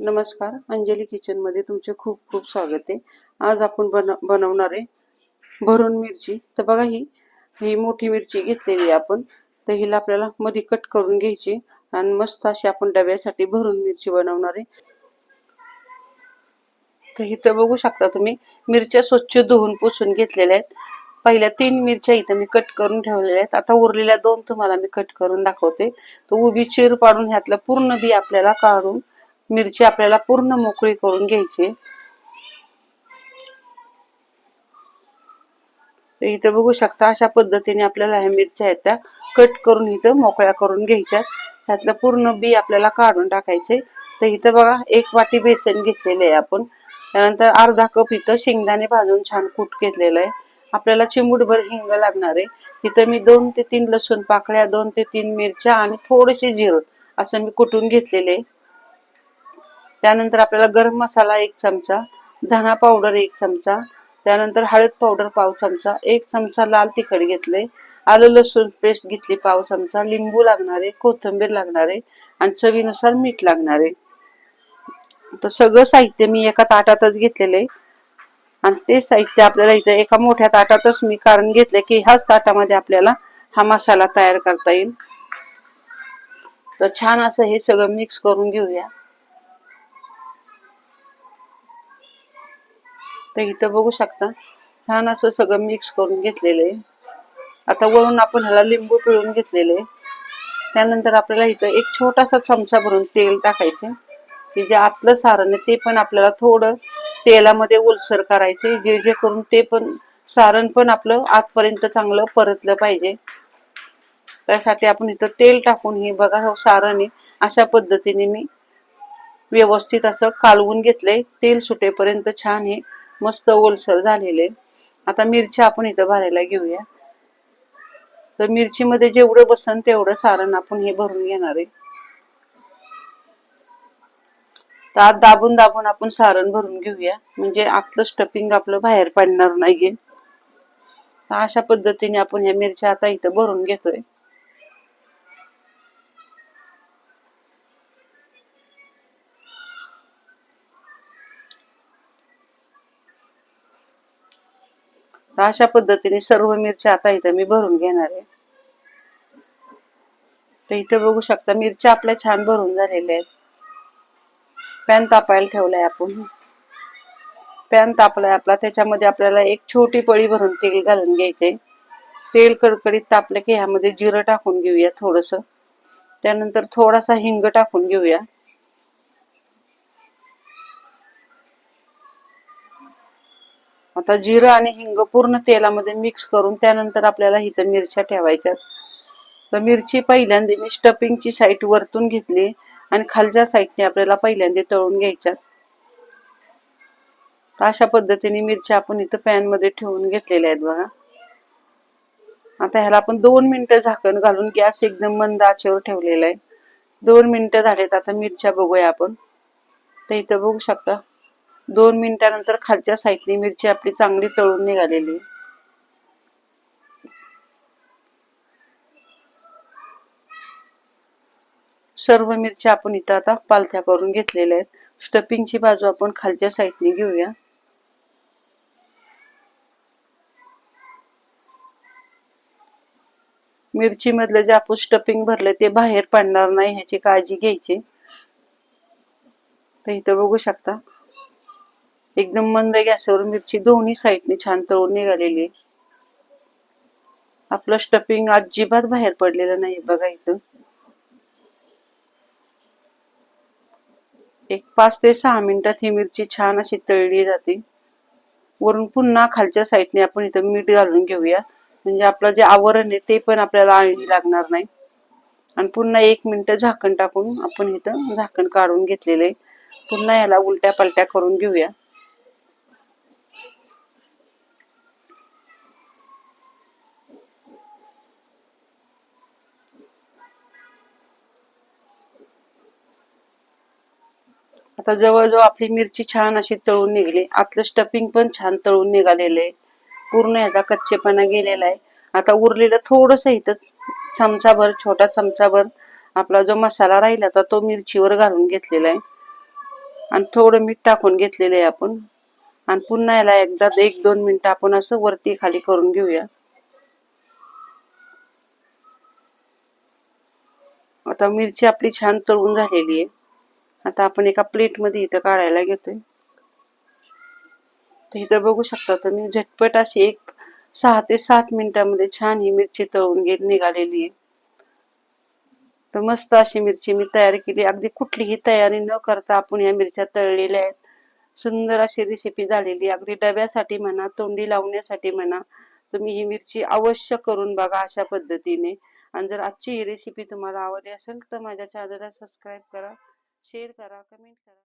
नमस्कार अंजली किचनमध्ये तुमचे खूप खूप स्वागत आहे. आज आपण बन बनवणार आहे भरून मिरची. तर बघा ही ही मोठी मिरची घेतलेली आहे आपण. तर हिला आपल्याला मध्ये कट करून घ्यायची आणि मस्त अशी आपण डब्यासाठी भरून मिरची बनवणार आहे. तर इथं बघू शकता तुम्ही मिरच्या स्वच्छ धुवून पुसून घेतलेल्या आहेत. पहिल्या तीन मिरच्या इथं मी कट करून ठेवलेल्या आहेत. आता उरलेल्या दोन तुम्हाला मी कट करून दाखवते. तर उभी चीर पाडून ह्यातलं पूर्ण बी आपल्याला काढून मिरची आपल्याला पूर्ण मोकळी करून घ्यायची. इथं बघू शकता अशा पद्धतीने आपल्याला ह्या मिरच्या आहेत त्या कट करून इथं मोकळ्या करून घ्यायच्या. ह्यातलं पूर्ण बी आपल्याला काढून टाकायचे. तर इथं बघा एक वाटी बेसन घेतलेले आहे आपण. त्यानंतर अर्धा कप इथं शेंगदाणे भाजून छान कूट घेतलेलं आहे. आपल्याला चिमूटभर हिंग लागणार आहे. इथं मी दोन ते तीन लसूण पाकळ्या दोन ते तीन मिरच्या आणि थोडेसे जिरं असं मी कुटून घेतलेले आहे. त्यानंतर आपल्याला गरम मसाला एक चमचा धना पावडर एक चमचा त्यानंतर हळद पावडर पाव चमचा एक चमचा लाल तिखट घेतले आलं लसूण पेस्ट घेतली पाव चमचा लिंबू लागणार आहे कोथिंबीर लागणार आहे आणि चवीनुसार मीठ लागणार. आहे तर सगळं साहित्य मी एका ताटातच घेतलेले. आणि ते साहित्य आपल्याला इथं एका मोठ्या ताटातच मी कारण घेतले की ह्याच ताटामध्ये आपल्याला हा मसाला तयार करता येईल. तर छान असं हे सगळं मिक्स करून घेऊया. तर इथं बघू शकता छान असं सगळं मिक्स करून घेतलेलं आहे. आता वरून आपण ह्याला लिंबू पिळून घेतलेले आहे. त्यानंतर आपल्याला इथं एक छोटासा चमचा भरून तेल टाकायचे की जे आतलं सारण आहे ते पण आपल्याला थोडं तेलामध्ये ओलसर करायचे जे जे करून ते पण सारण पण आपलं आतपर्यंत चांगलं परतलं पाहिजे. त्यासाठी आपण इथं तेल टाकून हे बघा हो, सारण आहे. अशा पद्धतीने मी व्यवस्थित असं कालवून घेतलंय. तेल सुटेपर्यंत छान हे मस्त ओलसर झालेले. आता मिरच्या आपण इथं भरायला घेऊया. तर मिरचीमध्ये जेवढं बसन तेवढं सारण आपण हे भरून घेणार आहे. तर आत दाबून दाबून आपण सारण भरून घेऊया. म्हणजे आतलं स्टफिंग आपलं बाहेर पडणार नाहीये. तर अशा पद्धतीने आपण ह्या मिरच्या आता इथं भरून घेतोय. तर अशा पद्धतीने सर्व मिरच्या आता इथं मी भरून घेणार आहे. तर इथं बघू शकता मिरच्या आपल्या छान भरून झालेल्या आहेत. पॅन तापायला ठेवलाय आपण. पॅन तापलाय आपला त्याच्यामध्ये आपल्याला एक छोटी पळी भरून तेल घालून घ्यायचे तेल कडकडीत तापलं की ह्यामध्ये जिरं टाकून घेऊया थोडस. त्यानंतर थोडासा हिंग टाकून घेऊया. आता जिरं आणि हिंग पूर्ण तेलामध्ये मिक्स करून त्यानंतर आपल्याला इथं मिरच्या ठेवायच्या तर मिरची पहिल्यांदा मी स्टफिंगची साईड वरतून घेतली आणि खालच्या साईडने आपल्याला पहिल्यांदा तळून घ्यायच्यात अशा पद्धतीने मिरच्या आपण इथं पॅनमध्ये ठेवून घेतलेल्या आहेत बघा. आता ह्याला आपण दोन मिनिटं झाकण घालून गॅस एकदम मंद आचेवर ठेवलेला आहे. दोन मिनिटं झालेत आता मिरच्या बघूया आपण. तर इथं बघू शकता. दोन मिनिटानंतर खालच्या साईडने मिरची आपली चांगली तळून निघालेली. सर्व मिरच्या आपण इथं आता पालथ्या करून घेतलेल्या आहेत. स्टफिंगची बाजू आपण खालच्या साईडने घेऊया. मिरची मधलं जे आपण स्टफिंग भरलं ते बाहेर पडणार नाही ह्याची काळजी घ्यायची. तर इथं बघू शकता. एकदम मंद गॅसवर मिरची दोन्ही साईडने छान तळून निघालेली आहे. आपलं स्टफिंग अजिबात बाहेर पडलेलं नाही बघा इथं. एक पाच ते सहा मिनिटात ही मिरची छान अशी तळली जाते. वरून पुन्हा खालच्या साईडने आपण इथं मीठ घालून घेऊया. म्हणजे आपलं जे आवरण आहे ते पण आपल्याला आळणी लागणार नाही. आणि पुन्हा एक मिनिट झाकण टाकून आपण इथं झाकण काढून घेतलेले पुन्हा याला उलट्या पलट्या करून घेऊया. आता जवळजवळ आपली मिरची छान अशी तळून निघली. आतलं स्टफिंग पण छान तळून निघालेलं आहे. पूर्ण याचा कच्चेपणा गेलेला आहे. आता उरलेलं थोडस इथं चमचाभर छोटा चमचाभर आपला जो मसाला राहिला तर तो मिरचीवर घालून घेतलेला आहे. आणि थोडं मीठ टाकून घेतलेलं आहे आपण. आणि पुन्हा याला एकदा एक दोन मिनिटं आपण असं वरती खाली करून घेऊया. आता मिरची आपली छान तळून झालेली आहे. आता आपण एका प्लेटमध्ये इथं काढायला घेतोय. तर इथं बघू शकता तुम्ही झटपट अशी एक सहा ते सात मिनिटांमध्ये छान ही मिरची तळून घे निघालेली आहे. तर मस्त अशी मिरची मी तयार केली. अगदी कुठलीही तयारी न करता आपण या मिरच्या तळलेल्या आहेत. सुंदर अशी रेसिपी झालेली अगदी डब्यासाठी म्हणा तोंडी लावण्यासाठी म्हणा तुम्ही ही मिरची अवश्य करून बघा अशा पद्धतीने. आणि जर आजची ही रेसिपी तुम्हाला आवडली असेल तर माझ्या चॅनलला सबस्क्राईब करा. शेअर करा कमेंट करा.